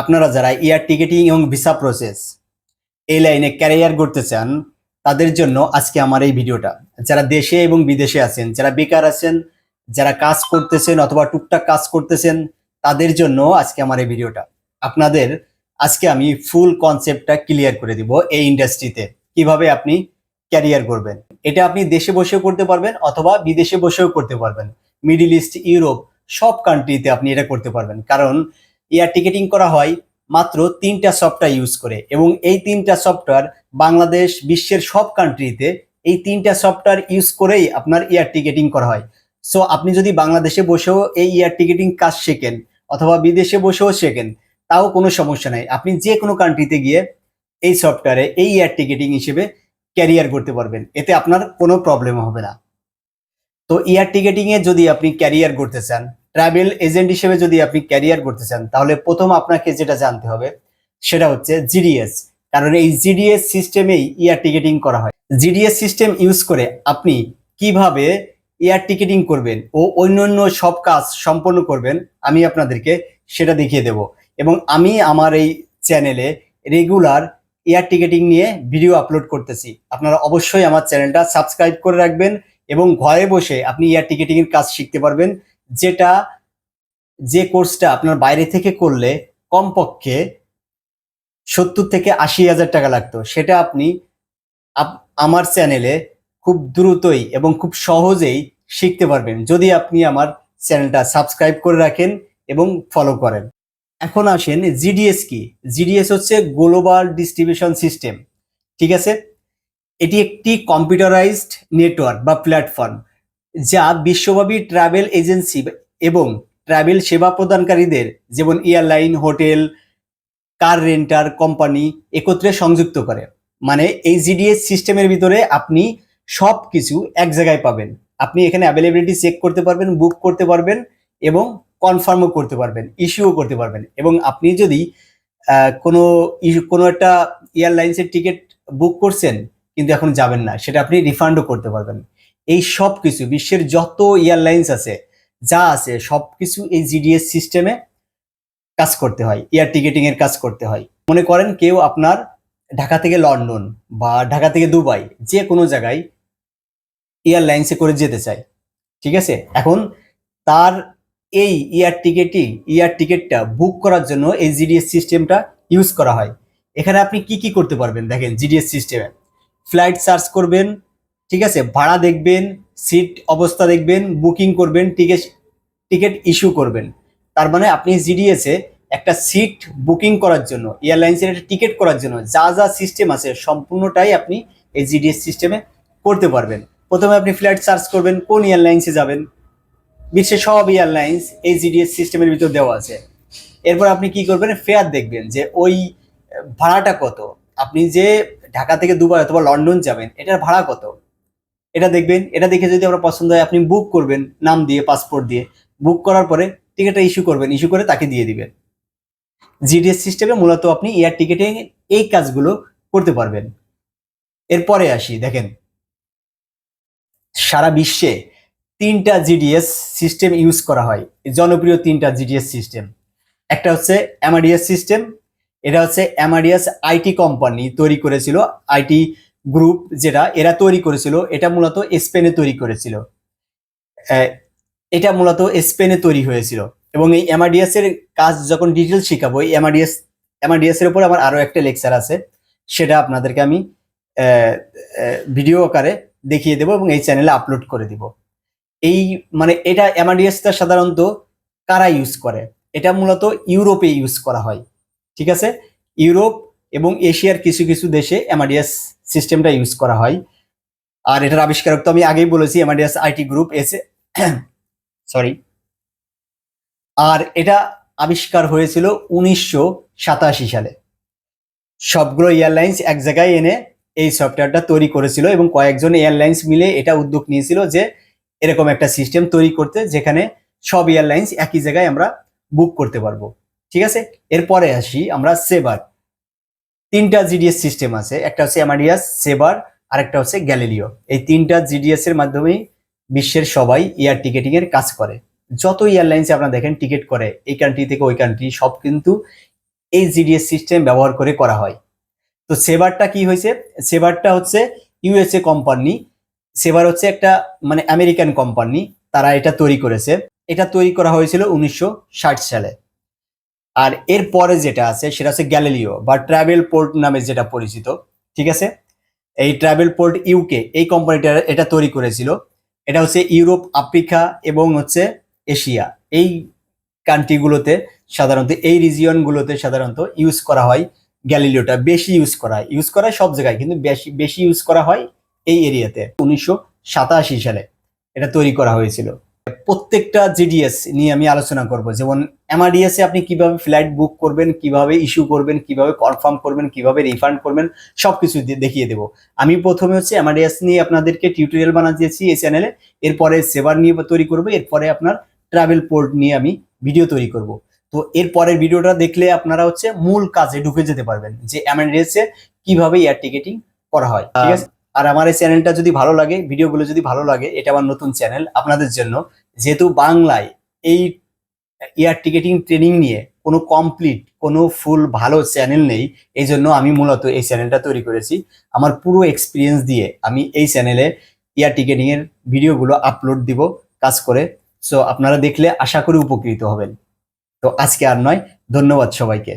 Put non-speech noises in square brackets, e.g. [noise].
আপনারা যারা air ticketing এবং ভিসা প্রসেস এই লাইনে ক্যারিয়ার করতে চান, তাদের জন্য আজকে আমার এই ভিডিওটা। যারা দেশে এবং বিদেশে আছেন, যারা বেকার আছেন, যারা কাজ করতেছেন অথবা টুকটাক কাজ করতেছেন, তাদের জন্য আজকে আমার এই ভিডিওটা। আপনাদের আজকে আমি ফুল কনসেপ্টটা ক্লিয়ার করে দিব এই ইন্ডাস্ট্রিতে কীভাবে আপনি ক্যারিয়ার করবেন এটা আপনি দেশে বসেও করতে পারবেন অথবা বিদেশে বসেও করতে পারবেন। মিডিল ইস্ট ইউরোপ সব কান্ট্রিতে আপনি এটা করতে পারবেন। কারণ এয়ার টিকেটিং করা হয় মাত্র তিনটা সফটওয়্যার ইউজ করে এবং এই তিনটা সফটওয়্যার বাংলাদেশ বিশ্বের সব কান্ট্রিতে এই তিনটা সফটওয়্যার ইউজ করেই আপনার এয়ার টিকেটিং করা হয়। সো আপনি যদি বাংলাদেশে বসেও এই এয়ার টিকেটিং কাজ শেখেন অথবা বিদেশে বসেও শেখেন, তাও কোনো সমস্যা নাই। আপনি যে কোনো কান্ট্রিতে গিয়ে এই সফটওয়্যারে এই এয়ার টিকেটিং হিসেবে ক্যারিয়ার করতে পারবেন। এতে আপনার কোনো প্রবলেম হবে না। তো, এয়ার টিকেটিং এ যদি আপনি ক্যারিয়ার করতে চান ট্রাভেল এজেন্ট হিসেবে যদি আপনি ক্যারিয়ার করতে চান, তাহলে প্রথম আপনাকে যেটা জানতে হবে, সেটা হচ্ছে জিডিএস কারণ এই জিডিএস সিস্টেমেই এয়ার টিকেটিং করা হয়। জিডিএস সিস্টেম ইউজ করে আপনি কীভাবে এয়ার টিকেটিং করবেন ও অন্যান্য সব কাজ সম্পন্ন করবেন, আমি আপনাদেরকে সেটা দেখিয়ে দেব। এবং আমি আমার এই চ্যানেলে রেগুলার এয়ার টিকেটিং নিয়ে ভিডিও আপলোড করতেছি। আপনারা অবশ্যই আমার চ্যানেলটা সাবস্ক্রাইব করে রাখবেন এবং ঘরে বসে আপনি এয়ার টিকেটিং এর কাজ শিখতে পারবেন। যেটা যে কোর্সটা আপনার বাইরে থেকে করলে কমপক্ষে সত্তর থেকে আশি হাজার টাকা লাগতো, সেটা আপনি আপ- আমার চ্যানেলে খুব দ্রুতই এবং খুব সহজেই শিখতে পারবেন, যদি আপনি আমার চ্যানেলটা সাবস্ক্রাইব করে রাখেন এবং ফলো করেন। এখন আসেন জিডিএস কি? জিডিএস হচ্ছে গ্লোবাল ডিস্ট্রিবিউশন সিস্টেম ঠিক আছে? এটি একটি কম্পিউটারাইজড নেটওয়ার্ক বা প্ল্যাটফর্ম যা বিশ্বব্যাপী ট্রাভেল এজেন্সি এবং ট্রাভেল সেবা প্রদানকারীদের, যেমন airline hotel car renter company একত্রে সংযুক্ত করে। মানে এই জিডিএস সিস্টেমের ভিতরে আপনি সব কিছু এক জায়গায় পাবেন। আপনি এখানে অ্যাভেলেবিলিটি চেক করতে পারবেন বুক করতে পারবেন এবং কনফার্মও করতে পারবেন ইস্যুও করতে পারবেন। এবং আপনি যদি কোনো কোনো একটা এয়ারলাইন্সের টিকিট বুক করছেন, কিন্তু এখন যাবেন না, সেটা আপনি রিফান্ডও করতে পারবেন। এই সব কিছু বিশ্বের যত এয়ারলাইন্স আছে, যা আছে সব কিছু এই জিডিএস সিস্টেমে কাজ করতে হয়, এয়ার টিকেটিং এর কাজ করতে হয়। মনে করেন কেউ আপনার ঢাকা থেকে লন্ডন বা ঢাকা থেকে দুবাই, যে কোনো জায়গায় এয়ারলাইন্সে করে যেতে চায়, ঠিক আছে? এখন তার এই এয়ার টিকেটিং, এয়ার টিকেটটা বুক করার জন্য এই জিডিএস সিস্টেমটা ইউজ করা হয়। এখানে আপনি কি কি করতে পারবেন? দেখেন জিডিএস সিস্টেমে ফ্লাইট সার্চ করবেন ঠিক আছে, ভাড়া দেখবেন সিট অবস্থা দেখবেন বুকিং করবেন টিকিট টিকিট ইস্যু করবেন। তার মানে আপনি জিডিএসে একটা সিট বুকিং করার জন্য এয়ারলাইন্সের একটা টিকিট করার জন্য যা যা সিস্টেম আছে সম্পূর্ণটাই আপনি এই জিডিএস সিস্টেমে করতে পারবেন। প্রথমে আপনি ফ্লাইট সার্চ করবেন, কোন এয়ারলাইন্সে যাবেন। বিশ্বের সব এয়ারলাইন্স এই জিডিএস সিস্টেমের ভিতর দেওয়া আছে। এরপর আপনি কি করবেন? ফেয়ার দেখবেন যে ওই ভাড়াটা কত? আপনি যে ঢাকা থেকে দুবাই অথবা লন্ডন যাবেন, এটার ভাড়া কত? এটা দেখবেন, এটা দেখে যদি আপনার পছন্দ হয়, আপনি বুক করবেন, নাম দিয়ে পাসপোর্ট দিয়ে। বুক করার পরে টিকিটটা ইস্যু করবেন ইস্যু করে তাকে দিয়ে দিবেন। জিডিএস সিস্টেমে মূলত আপনি এয়ার টিকেটে এই কাজগুলো করতে পারবেন। এরপরে আসি, দেখেন। সারা বিশ্বে তিনটা জিডিএস সিস্টেম ইউজ করা হয়। জনপ্রিয় তিনটা জিডিএস সিস্টেম একটা হচ্ছে অ্যামাডিয়াস সিস্টেম এটা হচ্ছে অ্যামাডিয়াস আইটি কোম্পানি তৈরি করেছিল আইটি গ্রুপ যেটা এরা তৈরি করেছিল, এটা মূলত স্পেনে তৈরি করেছিল। এটা মূলত স্পেনে তৈরি হয়েছিল। এবং এই এমআরডিএস এর কাজ যখন ডিটেল শিখাবো, এই এমআরডিএস এমআরডিএস এর উপর আমার আরও একটা লেকচার আছে। সেটা আপনাদেরকে আমি ভিডিও আকারে দেখিয়ে দেবো এবং এই চ্যানেলে আপলোড করে দিব। এই মানে এটা এমআরডিএসটা সাধারণত কারা ইউজ করে? এটা মূলত ইউরোপে ইউজ করা হয়। ঠিক আছে? ইউরোপ এবং এশিয়ার কিছু কিছু দেশে এমআরডিএস সিস্টেমটা ইউজ করা হয়। আর এটার আবিষ্কারক তো আমি আগেই বলেছি এমআরডিএস আইটি গ্রুপ এসে [coughs] সরি আর এটা আবিষ্কার হয়েছিল উনিশশো সাতাশি সালে। সবগুলো এয়ারলাইন্স এক জায়গায় এনে এই সফটওয়্যারটা তৈরি করেছিল এবং কয়েকজন এয়ারলাইন্স মিলে এটা উদ্যোগ নিয়েছিল যে এরকম একটা সিস্টেম তৈরি করতে, যেখানে সব এয়ারলাইন্স একই জায়গায় আমরা বুক করতে পারব। ঠিক আছে? এরপরে আসি আমরা সেবার তিনটা জিডিএস সিস্টেম আছে। একটা হচ্ছে এমাডিয়াস সেবার আর একটা হচ্ছে গ্যালিলিও এই তিনটা জিডিএস এর মাধ্যমেই বিশ্বের সবাই এয়ার টিকেটিং এর কাজ করে। যত এয়ারলাইন্স আপনারা দেখেন টিকিট করে, এই কান্ট্রি থেকে ওই কান্ট্রি সব কিন্তু এই জিডিএস সিস্টেম ব্যবহার করে করা হয়। তো সেবারটা কি হয়েছে? সেবারটা হচ্ছে ইউএসএ কোম্পানি সেবার হচ্ছে একটা মানে আমেরিকান কোম্পানি তারা এটা তৈরি করেছে। এটা তৈরি করা হয়েছিল উনিশশো ষাট সালে। আর এর পরে যেটা আছে, সেটা হচ্ছে গ্যালিলিও বা ট্রাভেল পোর্ট নামে যেটা পরিচিত, ঠিক আছে? এই ট্রাভেল পোর্ট ইউকে এই কোম্পানিটা এটা তৈরি করেছিল। এটা হচ্ছে ইউরোপ, আফ্রিকা এবং হচ্ছে এশিয়া। এই কান্ট্রিগুলোতে সাধারণত, এই রিজিয়নগুলোতে সাধারণত ইউজ করা হয় গ্যালিলিওটা। বেশি ইউজ করা হয়। ইউজ করা সব জায়গায়, কিন্তু বেশি বেশি ইউজ করা হয় এই এরিয়াতে উনিশশো সাতাশি সালে এটা তৈরি করা হয়েছিল। প্রত্যেকটা জিডিএস নিয়ে আমি আলোচনা করব। যেমন এমআরডিএস এ আপনি কীভাবে ফ্লাইট বুক করবেন কীভাবে ইস্যু করবেন কীভাবে কনফার্ম করবেন কীভাবে রিফান্ড করবেন সবকিছু দিয়ে- দেখিয়ে দেবো। আমি প্রথমে হচ্ছে এমআরডিএস নিয়ে আপনাদেরকে টিউটোরিয়াল বানা দিয়েছি এই চ্যানেলে এরপরে সেবার নিয়ে তৈরি করব। এরপরে আপনার ট্রাভেল পোর্ট নিয়ে আমি ভিডিও তৈরি করব। তো এর পরের ভিডিওটা দেখলে আপনারা হচ্ছে মূল কাজে ঢুকে যেতে পারবেন যে এমআরডিএস এ কীভাবে এয়ার টিকেটিং করা হয়। ঠিক আছে? আর আমার এই চ্যানেলটা যদি ভালো লাগে ভিডিওগুলো যদি ভালো লাগে, এটা আমার নতুন চ্যানেল আপনাদের জন্য। যেহেতু বাংলায় এই এয়ার টিকেটিং ট্রেনিং নিয়ে কোনো কমপ্লিট কোনো ফুল ভালো চ্যানেল নেই, এই জন্য আমি মূলত এই চ্যানেলটা তৈরি করেছি। আমার পুরো এক্সপিরিয়েন্স দিয়ে আমি এই চ্যানেলে এয়ার টিকেটিং এর ভিডিওগুলো আপলোড দিব, কাজ করে। সো আপনারা দেখলে আশা করি উপকৃত হবেন। তো আজকে আর নয়, ধন্যবাদ সবাইকে।